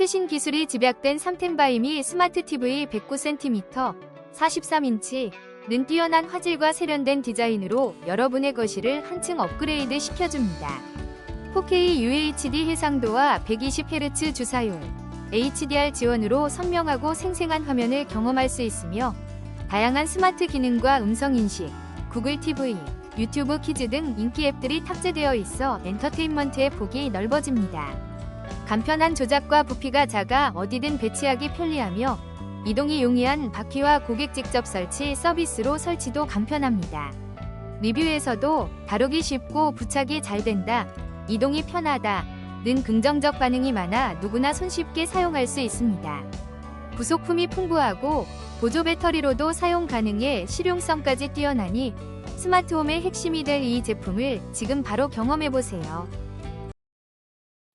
최신 기술이 집약된 3템바이 미 스마트 TV 109cm, 43인치, 는 뛰어난 화질과 세련된 디자인으로 여러분의 거실을 한층 업그레이드 시켜줍니다. 4K UHD 해상도와 120Hz 주사율, HDR 지원으로 선명하고 생생한 화면을 경험할 수 있으며 다양한 스마트 기능과 음성 인식, 구글 TV, 유튜브 키즈 등 인기 앱들이 탑재되어 있어 엔터테인먼트의 폭이 넓어집니다. 간편한 조작과 부피가 작아 어디든 배치하기 편리하며 이동이 용이한 바퀴와 고객 직접 설치 서비스로 설치도 간편합니다. 리뷰에서도 다루기 쉽고 부착이 잘 된다, 이동이 편하다, 는 긍정적 반응이 많아 누구나 손쉽게 사용할 수 있습니다. 부속품이 풍부하고 보조 배터리로도 사용 가능해 실용성까지 뛰어나니 스마트홈의 핵심이 될 이 제품을 지금 바로 경험해 보세요.